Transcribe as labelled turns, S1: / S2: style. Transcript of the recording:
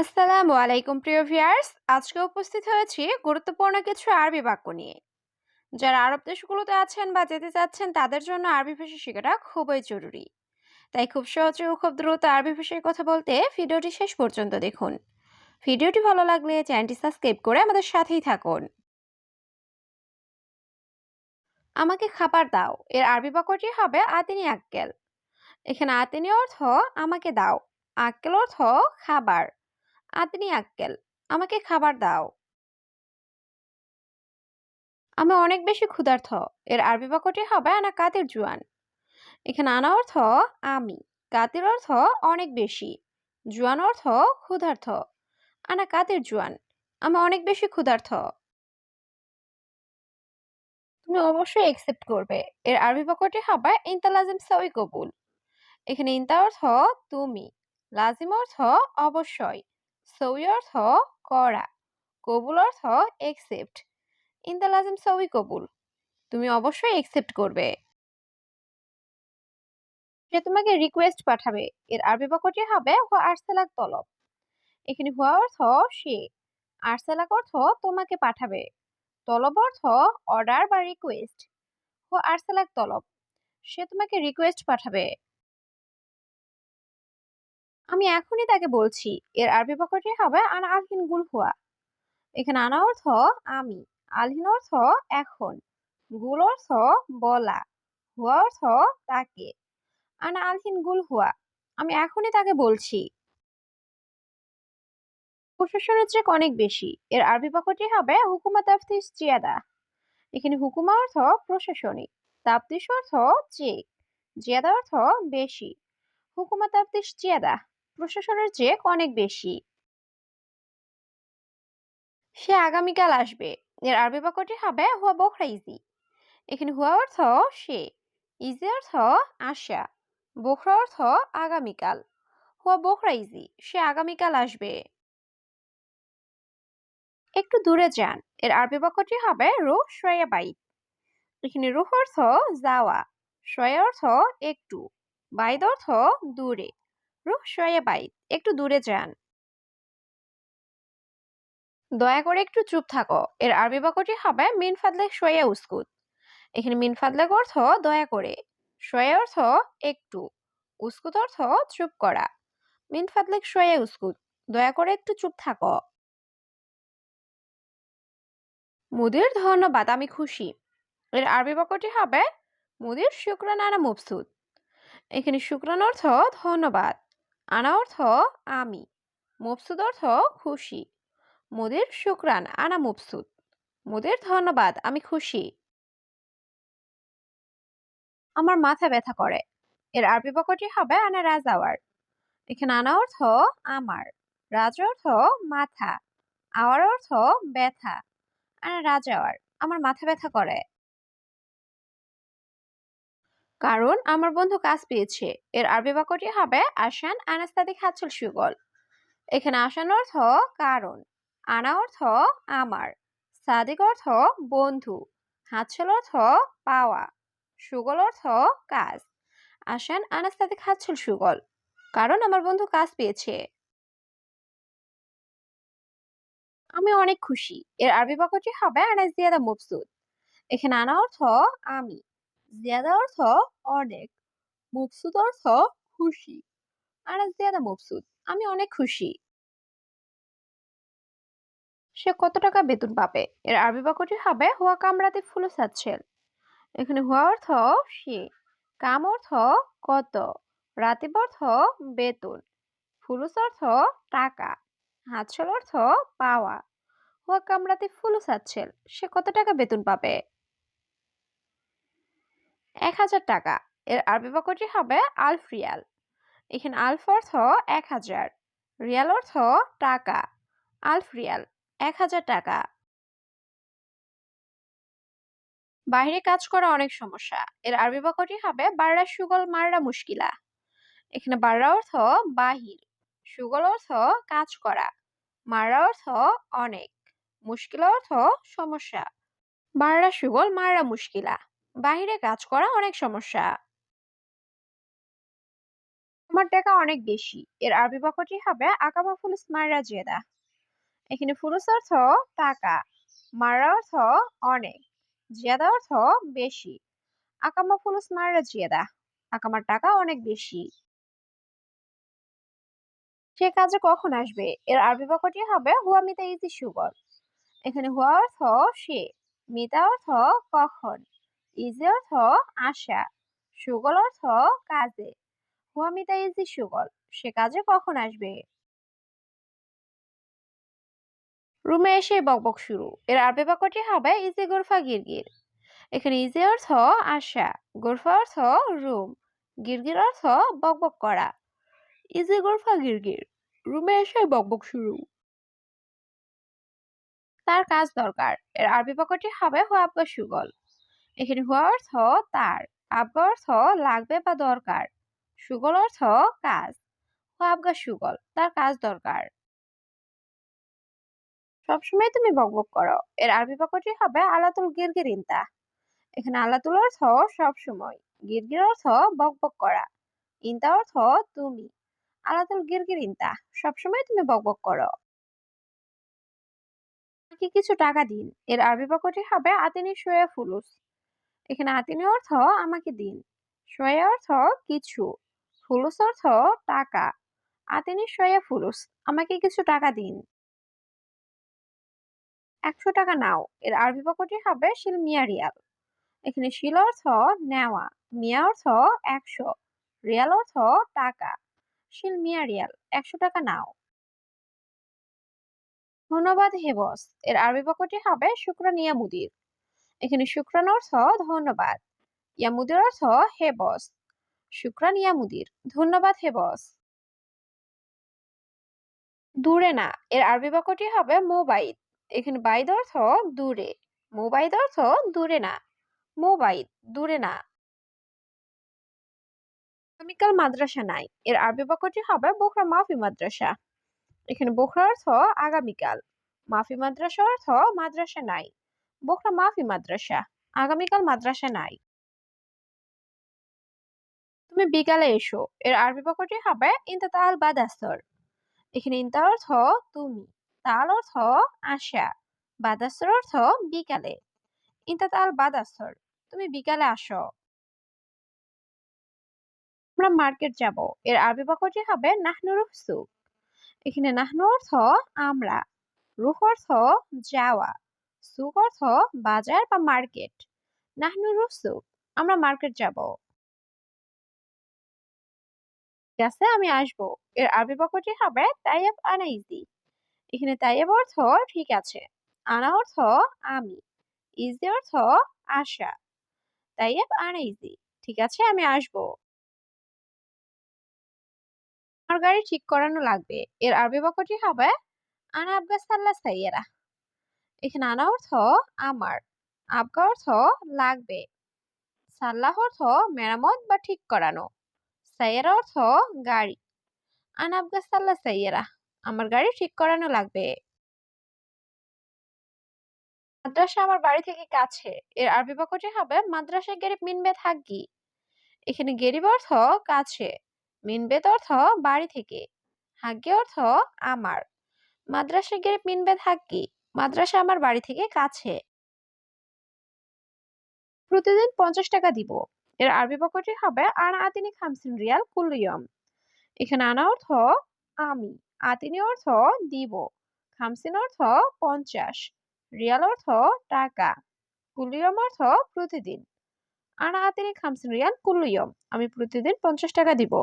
S1: আসসালামু আলাইকুম, প্রিয় ভিউয়ার্স। আজকে উপস্থিত হয়েছি গুরুত্বপূর্ণ কিছু আরবি বাক্য নিয়ে। যারা আরব দেশগুলোতে আছেন বা যেতে চাচ্ছেন, তাদের জন্য আরবি ভাষা শেখাটা খুবই জরুরি। তাই খুব সহজে ও খুব দ্রুত আরবি ভাষায় কথা বলতে ভিডিওটি শেষ পর্যন্ত দেখুন। ভিডিওটি ভালো লাগলে চ্যানেলটি সাবস্ক্রাইব করে আমাদের সাথেই থাকুন। আমাকে খাবার দাও। এর আরবি বাক্যটি হবে আতিনি আক্কেল। এখানে আতিনি অর্থ আমাকে দাও। আক্কেল অর্থ খাবার। আতনি আক্কেল আমাকে খাবার দাও। আমি অনেক বেশি ক্ষুধার্থ এর আরবি বাক্যটি হবে আনা কাতির জুয়ান। এখানে আনা অর্থ আমি কাতির অর্থ অনেক বেশি, জুয়ান অর্থ ক্ষুধার্থ আনা কাতির জুয়ান, আমি অনেক বেশি ক্ষুধার্থ তুমি অবশ্যই একসেপ্ট করবে, এর আরবি বাক্যটি হবে ইনতা লাজিম সাউই কবুল। এখানে ইনতা অর্থ তুমি, লাজিম অর্থ অবশ্যই সৌই অর্থ করা। কবুল অর্থ একসেপ্ট ইনতা লাজিম সৌই কবুল। তুমি অবশ্যই একসেপ্ট করবে। সে তোমাকে রিকোয়েস্ট পাঠাবে। এর আরবি বাক্যটি হবে, হুয়া আরসালাক তলব। এখানে হুয়া অর্থ সে। আরসালাক অর্থ তোমাকে পাঠাবে। তলব অর্থ অর্ডার বা রিকোয়েস্ট হুয়া আরসালাক তলব। সে তোমাকে রিকোয়েস্ট পাঠাবে। আমি এখনই তাকে বলছি, এর আরবি বাক্যটি হবে আন আলহিন গুল হুয়া এখানে আনা অর্থ আমি আলহিন অর্থ এখন গুল অর্থ বলা হুয়া অর্থ তাকে আনা আলহিন গুল হুয়া আমি এখনই তাকে বলছি। প্রশাসনের চেয়ে অনেক বেশি, এর আরবি বাক্যটি হবে হুকুমা তাফতিস জিয়াদা এখানে হুকুমা অর্থ প্রশাসনিক তাফতিস অর্থ চেক, জিয়াদা অর্থ বেশি, হুকুমা তাফতিস জিয়াদা প্রশাসনের চেয়ে অনেক বেশি। সে আগামীকাল আসবে। এর আরবি বাক্যটি হবে, হুয়া বখরা ইজি এখানে হুয়া অর্থ সে, ইজি অর্থ আশা, বখরা অর্থ আগামীকাল। হুয়া বখরা ইজি সে আগামীকাল আসবে। একটু দূরে যান। এর আরবি বাক্যটি হবে রুহ শয়া বাইত এখানে রুহ অর্থ যাওয়া, শয়া অর্থ একটু বাইদ অর্থ দূরে। রুহ বাইত একটু দূরে যান। দয়া করে একটু চুপ থাকো, এর আরবি বাক্যটি হবে মিন ফাদলে শয়া উস্কুত। এখানে মিন ফাদলে অর্থ দয়া করে, শয়া অর্থ একটু, উস্কুত অর্থ চুপ করা। মিন ফাদলে শয়া উস্কুত, দয়া করে একটু চুপ থাকো। মুদির ধন্যবাদ, আমি খুশি। এর আরবি বাক্যটি হবে মুদির শুক্রান আনা মবসুদ এখানে শুক্রান অর্থ ধন্যবাদ। আনা অর্থ আমি মবসুদ অর্থ খুশি। মুদির শুক্রান, আনা মবসুদ মুদির ধন্যবাদ, আমি খুশি। আমার মাথা ব্যথা করে। এর আরবি বাক্যটি হবে আনা রাজাওয়ার। এখানে আনা অর্থ আমার, রাজ অর্থ মাথা, আওয়ার অর্থ ব্যথা। আনা রাজাওয়ার, আমার মাথা ব্যথা করে। কারণ আমার বন্ধু কাজ পেয়েছে। এর আরবি বাক্যটি হবে আসান আনাস্তাদি খাচ্ছল সুগল। এখানে আসান অর্থ কারণ, আনা অর্থ আমার, সাদিক অর্থ বন্ধু হাতছল অর্থ পাওয়া, সুগল অর্থ কাজ। আসান আনাস্তাদিক হাতছল সুগল, কারণ আমার বন্ধু কাজ পেয়েছে। আমি অনেক খুশি। এর আরবি বাক্যটি হবে আনা জিয়াদা মবসুদ এখানে আনা অর্থ আমি জিয়াদা অর্থ অনেক মবসুদ অর্থ খুশি। আর জিয়াদা মবসুদ আমি অনেক খুশি। সে কত টাকা বেতন পাবে? এর আরবি বাক্যটি হবে, হুয়া কামরাতে ফুলো সাচ্ছেল এখানে হুয়া অর্থ সে, কাম অর্থ কত, রাতিব অর্থ বেতন, ফুলুস অর্থ টাকা, হাতছল অর্থ পাওয়া, হুয়া কামরাতে ফুলুস আচ্ছেল সে কত টাকা বেতন পাবে? এক হাজার টাকা। এর আরবি বাক্যটি হবে আলফ রিয়াল। এখানে আলফ অর্থ এক হাজার। রিয়াল অর্থ টাকা। আলফ রিয়াল এক হাজার টাকা। বাইরে কাজ করা অনেক সমস্যা। এর আরবি বাক্যটি হবে বাররা সুগল, মাররা মুশকিলা। এখানে বাররা অর্থ বাহির। সুগল অর্থ কাজ করা। মাররা অর্থ অনেক। মুশকিল অর্থ সমস্যা। বাররা সুগল, মাররা মুশকিলা। বাহিরে কাজ করা অনেক সমস্যা। আমার টাকা অনেক বেশি। এর আরবি বাক্যটি হবে আকামা ফুলুস মাইরা জেদা। এখানে ফুলুস অর্থ টাকা মারা অর্থ অনেক জিয়াদা অর্থ বেশি। আকামা ফুলুস মাইরা জিয়াদা আকামার টাকা অনেক বেশি। সে কাজে কখন আসবে? এর আরবি বাক্যটি হবে, হুয়া মিতা ইজি সুগল এখানে হুয়া অর্থ সে, মিতা অর্থ কখন। ইজি অর্থ আশা, সুগল অর্থ কাজে। হুয়া মিতা ইজি সুগল, সে কাজে কখন আসবে? রুমে এসে বকবক শুরু, এর বাক্যটি হবে ইজি গোরফা গিরগির। এখানে ইজি অর্থ আশা, গোরফা অর্থ রুম, গিরগির অর্থ বকবক করা। ইজি গোরফা গিরগির, রুমে এসে বকবক শুরু। তার কাজ দরকার, এর আরবি বাক্যটি হবে হুয়া আবগা সুগল। এখানে হুয়া অর্থ তার আবগা অর্থ লাগবে বা দরকার, সুগল অর্থ কাজ আবগা সুগল, তার কাজ দরকার। সবসময় তুমি বকবক করো, এর আরবি বাক্যটি হবে আলাতুল গিরগির ইন্তা। এখানে আলাতুল অর্থ সবসময়, গিরগির অর্থ বকবক করা, ইন্তা অর্থ তুমি, আলাতুল গিরগির ইন্তা, সবসময় তুমি বকবক করো। আমাকে কিছু টাকা দিন, এর আরবি বাক্যটি হবে আতিনি সোয়া ফুলুস। এখানে আতিনি অর্থ আমাকে দিন, সোয়া অর্থ কিছু, ফুলুস অর্থ টাকা আতিনি সোয়া ফুলুস, আমাকে কিছু টাকা দিন। একশো টাকা নাও, এর আরবি বাক্যটি হবে শিল মিয়া রিয়াল। এখানে শিল অর্থ নেওয়া, মিয়া অর্থ একশো, রিয়াল অর্থ টাকা, শিল মিয়া রিয়াল, একশো টাকা নাও। ধন্যবাদ হেবস এর আরবি বাক্যটি হবে শুক্রান ইয়ামুদির এখানে শুক্রান অর্থ ধন্যবাদ। ইয়ামুদির অর্থ হে বস। শুক্রান ইয়ামুদির, ধন্যবাদ হে বস। দূরে না, এর আরবি বাক্যটি হবে মোবাইল এখানে বাইদ অর্থ দূরে, মোবাইদ অর্থ দূরে না মোবাইল দূরে না। আগামীকাল মাদ্রাসা নাই, এর আরবি বাক্যটি হবে বোখরা মাফি মাদ্রাসা। এখানে বোখরা অর্থ আগামীকাল মাফি মাদ্রাসা অর্থ মাদ্রাসা নাই। বোখরা মাফি মাদ্রাসা আগামীকাল মাদ্রাসা নাই তুমি বিকালে এসো এর আরবি বাক্যটি হবে ইন্তা তাল বাদাস্তর এখানে ইন্তা অর্থ তুমি তাল অর্থ আশা বাদাস্তর অর্থ বিকালে ইন্তা তাল বাদাস্তর তুমি বিকালে আসো আমরা মার্কেট যাব এর আরবি বাক্যটি হবে নাহনু রুহসুক এখানে নাহনু অর্থ আমরা রুহ অর্থ যাওয়া সুক অর্থ বাজার বা মার্কেট। নাহনু রুহসুক আমরা মার্কেট যাব। ঠিক আছে, আমি আসব। এর আরবি বাক্যটি হবে তাইয়াব আনা ইজি এখানে তাইয়াব অর্থ ঠিক আছে, আনা অর্থ আমি। ইজি অর্থ আশা। তাইয়াব আনা ইজি ঠিক আছে, আমি আসব। আমার গাড়ি ঠিক করানো লাগবে। এর আরবি বাক্যটি হবে আনা আবগা সাল্লা সাইয়েরা। এখানে আনা অর্থ আমার, আবগা অর্থ লাগবে, সাল্লাহ অর্থ মেরামত বা ঠিক করানো, সাইয়েরা অর্থ গাড়ি, আনা আবগা সাল্লা সাইয়েরা, আমার গাড়ি ঠিক করানো লাগবে। মাদ্রাসা আমার বাড়ি থেকে কাছে, এর আরবি বাক্যটি হবে মাদ্রাসায় গেরিব মিনবে থাকি, এখানে গেরিব অর্থ কাছে মিনবেদ অর্থ বাড়ি থেকে হাগ্গে অর্থ আমার মাদ্রাসা গেরে মিনবে হাগ্গি মাদ্রাসা আমার বাড়ি থেকে কাছে। প্রতিদিন পঞ্চাশ টাকা দিব। এর আরবি বাক্যটি হবে আনা আতিনি খামসিন রিয়াল কুলিয়ম এখানে আনা অর্থ আমি, আতিনি অর্থ দিব। খামসিন অর্থ পঞ্চাশ, রিয়াল অর্থ টাকা কুলিয়ম অর্থ প্রতিদিন। আনা আতিনি খামসিন রিয়াল কুলিয়ম আমি প্রতিদিন পঞ্চাশ টাকা দিব।